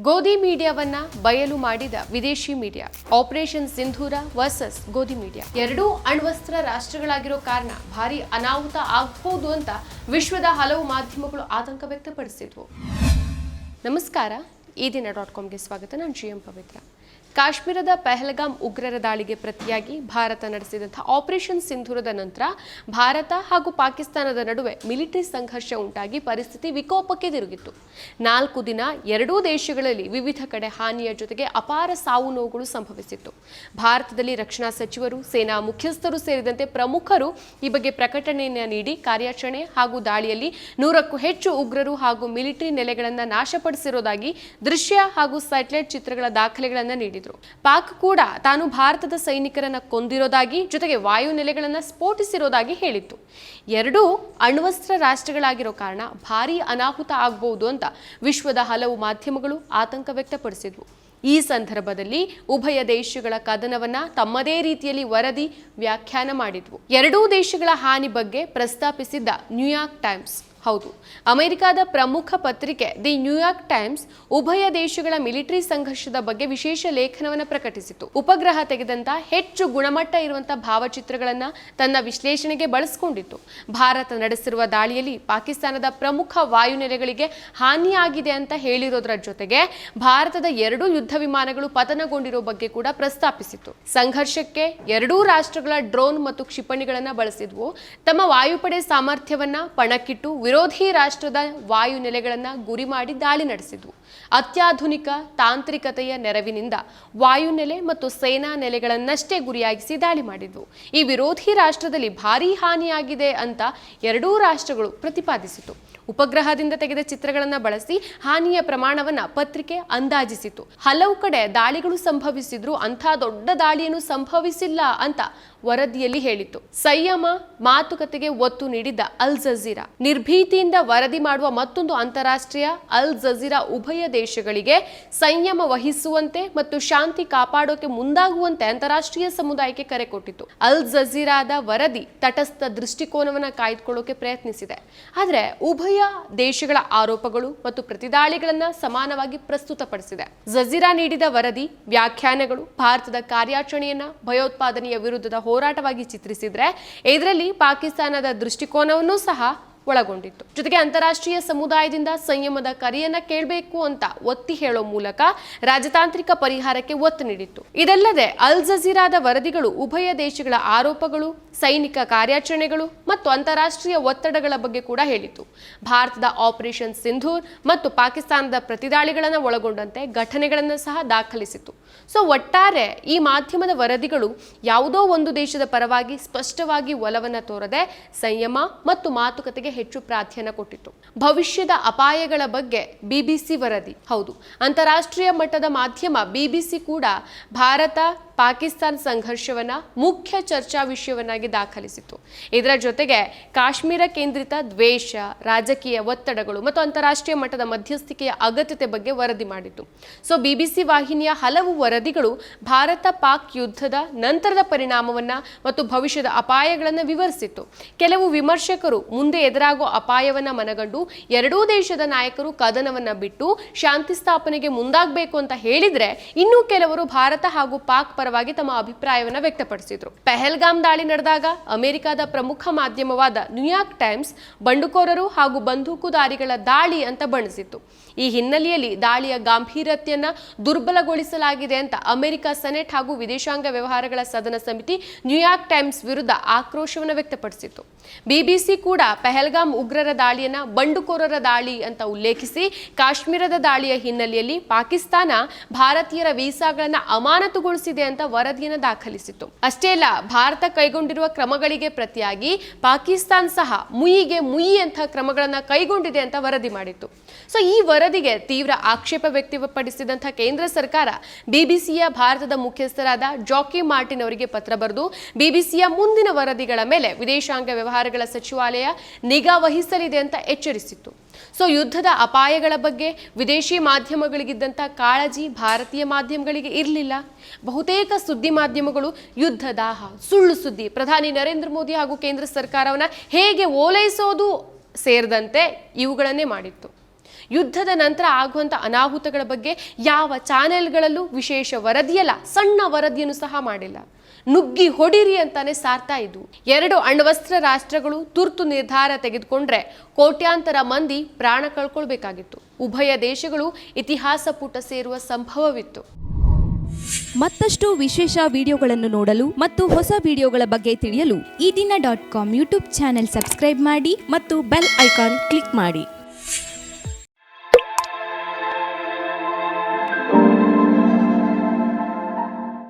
ಗೋಧಿ ಮೀಡಿಯಾವನ್ನ ಬಯಲು ಮಾಡಿದ ವಿದೇಶಿ media operation Sindoor versus Godi media. ಎರಡೂ ಅಣ್ವಸ್ತ್ರ ರಾಷ್ಟ್ರಗಳಾಗಿರೋ ಕಾರಣ ಭಾರಿ ಅನಾಹುತ ಆಗಬಹುದು ಅಂತ ವಿಶ್ವದ ಹಲವು ಮಾಧ್ಯಮಗಳು ಆತಂಕ ವ್ಯಕ್ತಪಡಿಸಿದ್ವು. ನಮಸ್ಕಾರ. ಈ ದಿನ ಡಾಟ್ ಕಾಮ್ಗೆ ಸ್ವಾಗತ. ನಾನು ಜಿ ಎಂ ಪವಿತ್ರ. ಕಾಶ್ಮೀರದ ಪೆಹಲ್ಗಾಮ್ ಉಗ್ರರ ದಾಳಿಗೆ ಪ್ರತಿಯಾಗಿ ಭಾರತ ನಡೆಸಿದಂಥ ಆಪರೇಷನ್ ಸಿಂಧೂರದ ನಂತರ ಭಾರತ ಹಾಗೂ ಪಾಕಿಸ್ತಾನದ ನಡುವೆ ಮಿಲಿಟರಿ ಸಂಘರ್ಷ ಉಂಟಾಗಿ ಪರಿಸ್ಥಿತಿ ವಿಕೋಪಕ್ಕೆ ತಿರುಗಿತ್ತು. ನಾಲ್ಕು ದಿನ ಎರಡೂ ದೇಶಗಳಲ್ಲಿ ವಿವಿಧ ಕಡೆ ಹಾನಿಯ ಜೊತೆಗೆ ಅಪಾರ ಸಾವು ನೋವುಗಳು ಸಂಭವಿಸಿತ್ತು. ಭಾರತದಲ್ಲಿ ರಕ್ಷಣಾ ಸಚಿವರು, ಸೇನಾ ಮುಖ್ಯಸ್ಥರು ಸೇರಿದಂತೆ ಪ್ರಮುಖರು ಈ ಬಗ್ಗೆ ಪ್ರಕಟಣೆಯನ್ನು ನೀಡಿ ಕಾರ್ಯಾಚರಣೆ ಹಾಗೂ ದಾಳಿಯಲ್ಲಿ ನೂರಕ್ಕೂ ಹೆಚ್ಚು ಉಗ್ರರು ಹಾಗೂ ಮಿಲಿಟರಿ ನೆಲೆಗಳನ್ನು ನಾಶಪಡಿಸಿರುವುದಾಗಿ ದೃಶ್ಯ ಹಾಗೂ ಸ್ಯಾಟಲೈಟ್ ಚಿತ್ರಗಳ ದಾಖಲೆಗಳನ್ನು ನೀಡಿದರು. ಪಾಕ್ ಕೂಡ ತಾನು ಭಾರತದ ಸೈನಿಕರನ್ನ ಕೊಂದಿರೋದಾಗಿ, ಜೊತೆಗೆ ವಾಯು ನೆಲೆಗಳನ್ನು ಸ್ಫೋಟಿಸಿರೋದಾಗಿ ಹೇಳಿತ್ತು. ಎರಡೂ ಅಣ್ವಸ್ತ್ರ ರಾಷ್ಟ್ರಗಳಾಗಿರೋ ಕಾರಣ ಭಾರೀ ಅನಾಹುತ ಆಗಬಹುದು ಅಂತ ವಿಶ್ವದ ಹಲವು ಮಾಧ್ಯಮಗಳು ಆತಂಕ ವ್ಯಕ್ತಪಡಿಸಿದ್ವು. ಈ ಸಂದರ್ಭದಲ್ಲಿ ಉಭಯ ದೇಶಗಳ ಕದನವನ್ನ ತಮ್ಮದೇ ರೀತಿಯಲ್ಲಿ ವರದಿ ವ್ಯಾಖ್ಯಾನ ಮಾಡಿದ್ವು. ಎರಡೂ ದೇಶಗಳ ಹಾನಿ ಬಗ್ಗೆ ಪ್ರಸ್ತಾಪಿಸಿದ್ದ ನ್ಯೂಯಾರ್ಕ್ ಟೈಮ್ಸ್. ಹೌದು. ಅಮೆರಿಕದ ಪ್ರಮುಖ ಪತ್ರಿಕೆ ದಿ ನ್ಯೂಯಾರ್ಕ್ ಟೈಮ್ಸ್ ಉಭಯ ದೇಶಗಳ ಮಿಲಿಟರಿ ಸಂಘರ್ಷದ ಬಗ್ಗೆ ವಿಶೇಷ ಲೇಖನವನ್ನು ಪ್ರಕಟಿಸಿತು ಉಪಗ್ರಹ ತೆಗೆದಂತ ಹೆಚ್ಚು ಗುಣಮಟ್ಟ ಇರುವಂತಹ ಭಾವಚಿತ್ರಗಳನ್ನ ತನ್ನ ವಿಶ್ಲೇಷಣೆಗೆ ಬಳಸಿಕೊಂಡಿತ್ತು. ಭಾರತ ನಡೆಸಿರುವ ದಾಳಿಯಲ್ಲಿ ಪಾಕಿಸ್ತಾನದ ಪ್ರಮುಖ ವಾಯುನೆಲೆಗಳಿಗೆ ಹಾನಿಯಾಗಿದೆ ಅಂತ ಹೇಳಿರೋದ್ರ ಜೊತೆಗೆ ಭಾರತದ ಎರಡೂ ಯುದ್ಧ ವಿಮಾನಗಳು ಪತನಗೊಂಡಿರೋ ಬಗ್ಗೆ ಕೂಡ ಪ್ರಸ್ತಾಪಿಸಿತು ಸಂಘರ್ಷಕ್ಕೆ ಎರಡೂ ರಾಷ್ಟ್ರಗಳ ಡ್ರೋನ್ ಮತ್ತು ಕ್ಷಿಪಣಿಗಳನ್ನ ಬಳಸಿದ್ವು. ತಮ್ಮ ವಾಯುಪಡೆ ಸಾಮರ್ಥ್ಯವನ್ನ ಪಣಕ್ಕಿಟ್ಟು ರಾಷ್ಟ್ರದ ವಾಯು ನೆಲೆಗಳನ್ನು ಗುರಿ ಮಾಡಿ ದಾಳಿ ನಡೆಸಿದ್ವು. ಅತ್ಯಾಧುನಿಕ ತಾಂತ್ರಿಕತೆಯ ನೆರವಿನಿಂದ ವಾಯುನೆಲೆ ಮತ್ತು ಸೇನಾ ನೆಲೆಗಳನ್ನಷ್ಟೇ ಗುರಿಯಾಗಿಸಿ ದಾಳಿ ಮಾಡಿದ್ವು. ಈ ವಿರೋಧಿ ರಾಷ್ಟ್ರದಲ್ಲಿ ಭಾರೀ ಹಾನಿಯಾಗಿದೆ ಅಂತ ಎರಡೂ ರಾಷ್ಟ್ರಗಳು ಪ್ರತಿಪಾದಿಸಿತು. ಉಪಗ್ರಹದಿಂದ ತೆಗೆದ ಚಿತ್ರಗಳನ್ನು ಬಳಸಿ ಹಾನಿಯ ಪ್ರಮಾಣವನ್ನ ಪತ್ರಿಕೆ ಅಂದಾಜಿಸಿತು. ಹಲವು ಕಡೆ ದಾಳಿಗಳು ಸಂಭವಿಸಿದ್ರು. ಅಂಥ ದೊಡ್ಡ ದಾಳಿಯನ್ನು ಸಂಭವಿಸಿಲ್ಲ ಅಂತ ವರದಿಯಲ್ಲಿ ಹೇಳಿತ್ತು. ಸಂಯಮ ಮಾತುಕತೆಗೆ ಒತ್ತು ನೀಡಿದ್ದ ಅಲ್ ಜಜೀರಾ. ನಿರ್ಭೀತಿಯಿಂದ ವರದಿ ಮಾಡುವ ಮತ್ತೊಂದು ಅಂತಾರಾಷ್ಟ್ರೀಯ ಅಲ್ ಜಜೀರಾ ಉಭಯ ದೇಶಗಳಿಗೆ ಸಂಯಮ ವಹಿಸುವಂತೆ ಮತ್ತು ಶಾಂತಿ ಕಾಪಾಡೋಕೆ ಮುಂದಾಗುವಂತೆ ಅಂತಾರಾಷ್ಟ್ರೀಯ ಸಮುದಾಯಕ್ಕೆ ಕರೆ ಕೊಟ್ಟಿತ್ತು. ಅಲ್ ಜಜೀರಾದ ವರದಿ ತಟಸ್ಥ ದೃಷ್ಟಿಕೋನವನ್ನು ಕಾಯ್ದುಕೊಳ್ಳೋಕೆ ಪ್ರಯತ್ನಿಸಿದೆ. ಆದರೆ ಉಭಯ ದೇಶಗಳ ಆರೋಪಗಳು ಮತ್ತು ಪ್ರತಿದಾಳಿಗಳನ್ನ ಸಮಾನವಾಗಿ ಪ್ರಸ್ತುತಪಡಿಸಿದೆ. ಜಜೀರಾ ನೀಡಿದ ವರದಿ ವ್ಯಾಖ್ಯಾನಗಳು ಭಾರತದ ಕಾರ್ಯಾಚರಣೆಯನ್ನ ಭಯೋತ್ಪಾದನೆಯ ವಿರುದ್ಧದ ಹೋರಾಟವಾಗಿ ಚಿತ್ರಿಸಿದ್ರೆ ಇದರಲ್ಲಿ ಪಾಕಿಸ್ತಾನದ ದೃಷ್ಟಿಕೋನವನ್ನೂ ಸಹ ಒಳಗೊಂಡಿತ್ತು. ಜೊತೆಗೆ ಅಂತಾರಾಷ್ಟ್ರೀಯ ಸಮುದಾಯದಿಂದ ಸಂಯಮದ ಕರೆಯನ್ನ ಕೇಳಬೇಕು ಅಂತ ಒತ್ತಿ ಹೇಳೋ ಮೂಲಕ ರಾಜತಾಂತ್ರಿಕ ಪರಿಹಾರಕ್ಕೆ ಒತ್ತು ನೀಡಿತ್ತು. ಇದಲ್ಲದೆ ಅಲ್ ಜಜೀರಾದ ವರದಿಗಳು ಉಭಯ ದೇಶಗಳ ಆರೋಪಗಳು, ಸೈನಿಕ ಕಾರ್ಯಾಚರಣೆಗಳು ಮತ್ತು ಅಂತಾರಾಷ್ಟ್ರೀಯ ಒತ್ತಡಗಳ ಬಗ್ಗೆ ಕೂಡ ಹೇಳಿತ್ತು. ಭಾರತದ ಆಪರೇಷನ್ ಸಿಂಧೂರ್ ಮತ್ತು ಪಾಕಿಸ್ತಾನದ ಪ್ರತಿದಾಳಿಗಳನ್ನು ಒಳಗೊಂಡಂತೆ ಘಟನೆಗಳನ್ನು ಸಹ ದಾಖಲಿಸಿತು ಸೊ ಒಟ್ಟಾರೆ ಈ ಮಾಧ್ಯಮದ ವರದಿಗಳು ಯಾವುದೋ ಒಂದು ದೇಶದ ಪರವಾಗಿ ಸ್ಪಷ್ಟವಾಗಿ ಒಲವನ್ನು ತೋರದೆ ಸಂಯಮ ಮತ್ತು ಮಾತುಕತೆಗೆ ಹೆಚ್ಚು ಪ್ರಾಧಾನ್ಯ ಕೊಟ್ಟಿತು ಭವಿಷ್ಯದ ಅಪಾಯಗಳ ಬಗ್ಗೆ ಬಿಬಿಸಿ ವರದಿ. ಹೌದು, ಅಂತಾರಾಷ್ಟ್ರೀಯ ಮಟ್ಟದ ಮಾಧ್ಯಮ ಬಿಬಿಸಿ ಕೂಡ ಭಾರತ, ಪಾಕಿಸ್ತಾನ ಸಂಘರ್ಷವನ್ನ ಮುಖ್ಯ ಚರ್ಚಾ ವಿಷಯವನ್ನಾಗಿ ದಾಖಲಿಸಿತು ಇದರ ಜೊತೆಗೆ ಕಾಶ್ಮೀರ ಕೇಂದ್ರಿತ ದ್ವೇಷ, ರಾಜಕೀಯ ಒತ್ತಡಗಳು ಮತ್ತು ಅಂತಾರಾಷ್ಟ್ರೀಯ ಮಟ್ಟದ ಮಧ್ಯಸ್ಥಿಕೆಯ ಅಗತ್ಯತೆ ಬಗ್ಗೆ ವರದಿ ಮಾಡಿತು ಸೊ, ಬಿಬಿಸಿ ವಾಹಿನಿಯ ಹಲವು ವರದಿಗಳು ಭಾರತ ಪಾಕ್ ಯುದ್ಧದ ನಂತರದ ಪರಿಣಾಮವನ್ನ ಮತ್ತು ಭವಿಷ್ಯದ ಅಪಾಯಗಳನ್ನು ವಿವರಿಸಿತ್ತು. ಕೆಲವು ವಿಮರ್ಶಕರು ಮುಂದೆ ಎದುರಾಗುವ ಅಪಾಯವನ್ನ ಮನಗಂಡು ಎರಡೂ ದೇಶದ ನಾಯಕರು ಕದನವನ್ನ ಬಿಟ್ಟು ಶಾಂತಿ ಸ್ಥಾಪನೆಗೆ ಮುಂದಾಗಬೇಕು ಅಂತ ಹೇಳಿದ್ರೆ ಇನ್ನೂ ಕೆಲವರು ಭಾರತ ಹಾಗೂ ಪಾಕ್ ಪರವಾಗಿ ತಮ್ಮ ಅಭಿಪ್ರಾಯವನ್ನ ವ್ಯಕ್ತಪಡಿಸಿದ್ರು. ಪೆಹಲ್ಗಾಮ್ ದಾಳಿ ನಡೆದಾಗ ಅಮೆರಿಕದ ಪ್ರಮುಖ ಮಾಧ್ಯಮವಾದ ನ್ಯೂಯಾರ್ಕ್ ಟೈಮ್ಸ್ ಬಂಡುಕೋರರು ಹಾಗೂ ಬಂದೂಕುದಾರಿಗಳ ದಾಳಿ ಅಂತ ಬಣ್ಣಿಸಿತ್ತು. ಈ ಹಿನ್ನೆಲೆಯಲ್ಲಿ ದಾಳಿಯ ಗಾಂಭೀರ್ಯತೆಯನ್ನ ದುರ್ಬಲಗೊಳಿಸಲಾಗಿದೆ ಅಂತ ಅಮೆರಿಕ ಸೆನೆಟ್ ಹಾಗೂ ವಿದೇಶಾಂಗ ವ್ಯವಹಾರಗಳ ಸದನ ಸಮಿತಿ ನ್ಯೂಯಾರ್ಕ್ ಟೈಮ್ಸ್ ವಿರುದ್ಧ ಆಕ್ರೋಶವನ್ನು ವ್ಯಕ್ತಪಡಿಸಿತ್ತು. ಬಿಬಿಸಿ ಕೂಡ ಪೆಹಲ್ಗಾಮ್ ಉಗ್ರರ ದಾಳಿಯನ್ನ ಬಂಡುಕೋರರ ದಾಳಿ ಅಂತ ಉಲ್ಲೇಖಿಸಿ ಕಾಶ್ಮೀರದ ದಾಳಿಯ ಹಿನ್ನೆಲೆಯಲ್ಲಿ ಪಾಕಿಸ್ತಾನ ಭಾರತೀಯರ ವೀಸಾಗಳನ್ನ ಅಮಾನತುಗೊಳಿಸಿದೆ ಅಂತ ವರದಿಯನ್ನು ದಾಖಲಿಸಿತು ಅಷ್ಟೇ ಅಲ್ಲ, ಭಾರತ ಕೈಗೊಂಡಿರುವ ಕ್ರಮಗಳಿಗೆ ಪ್ರತಿಯಾಗಿ ಪಾಕಿಸ್ತಾನ ಸಹ ಮುಯಿಗೆ ಮುಯಿ ಅಂತ ಕ್ರಮಗಳನ್ನ ಕೈಗೊಂಡಿದೆ ಅಂತ ವರದಿ ಮಾಡಿತ್ತು. ಸೊ ಈ ವರದಿಗೆ ತೀವ್ರ ಆಕ್ಷೇಪ ವ್ಯಕ್ತಪಡಿಸಿದಂತಹ ಕೇಂದ್ರ ಸರ್ಕಾರ ಬಿಬಿಸಿಯ ಭಾರತದ ಮುಖ್ಯಸ್ಥರಾದ ಜಾಕಿ ಮಾರ್ಟಿನ್ ಅವರಿಗೆ ಪತ್ರ ಬರೆದು ಬಿಬಿಸಿಯ ಮುಂದಿನ ವರದಿಗಳ ಮೇಲೆ ವಿದೇಶಾಂಗ ವ್ಯವಹಾರಗಳ ಸಚಿವಾಲಯ ನಿಗಾ ವಹಿಸಲಿದೆ ಅಂತ ಎಚ್ಚರಿಸಿತ್ತು. ಸೊ ಯುದ್ಧದ ಅಪಾಯಗಳ ಬಗ್ಗೆ ವಿದೇಶಿ ಮಾಧ್ಯಮಗಳಿಗಿದ್ದಂಥ ಕಾಳಜಿ ಭಾರತೀಯ ಮಾಧ್ಯಮಗಳಿಗೆ ಇರಲಿಲ್ಲ. ಬಹುತೇಕ ಸುದ್ದಿ ಮಾಧ್ಯಮಗಳು ಯುದ್ಧ ದಾಹ, ಸುಳ್ಳು ಸುದ್ದಿ, ಪ್ರಧಾನಿ ನರೇಂದ್ರ ಮೋದಿ ಹಾಗೂ ಕೇಂದ್ರ ಸರ್ಕಾರವನ್ನ ಹೇಗೆ ಓಲೈಸೋದು ಸೇರಿದಂತೆ ಇವುಗಳನ್ನೇ ಮಾಡಿತ್ತು. ಯುದ್ಧದ ನಂತರ ಆಗುವಂಥ ಅನಾಹುತಗಳ ಬಗ್ಗೆ ಯಾವ ಚಾನೆಲ್ಗಳಲ್ಲೂ ವಿಶೇಷ ವರದಿಯಲ್ಲ ಸಣ್ಣ ವರದಿಯನ್ನು ಸಹ ಮಾಡಿಲ್ಲ. ನುಗ್ಗಿ ಹೊಡಿರಿ ಅಂತಾನೆ ಸಾರ್ತಾ ಇದ್ವು. ಎರಡು ಅಣ್ವಸ್ತ್ರ ರಾಷ್ಟ್ರಗಳು ತುರ್ತು ನಿರ್ಧಾರ ತೆಗೆದುಕೊಂಡ್ರೆ ಕೋಟ್ಯಾಂತರ ಮಂದಿ ಪ್ರಾಣ ಕಳ್ಕೊಳ್ಬೇಕಾಗಿತ್ತು. ಉಭಯ ದೇಶಗಳು ಇತಿಹಾಸ ಪುಟ ಸೇರುವ ಸಂಭವವಿತ್ತು. ಮತ್ತಷ್ಟು ವಿಶೇಷ ವಿಡಿಯೋಗಳನ್ನು ನೋಡಲು ಮತ್ತು ಹೊಸ ವಿಡಿಯೋಗಳ ಬಗ್ಗೆ ತಿಳಿಯಲು Eedina dot com YouTube channel subscribe ಮಾಡಿ ಮತ್ತು ಬೆಲ್ ಐಕಾನ್ ಕ್ಲಿಕ್ ಮಾಡಿ.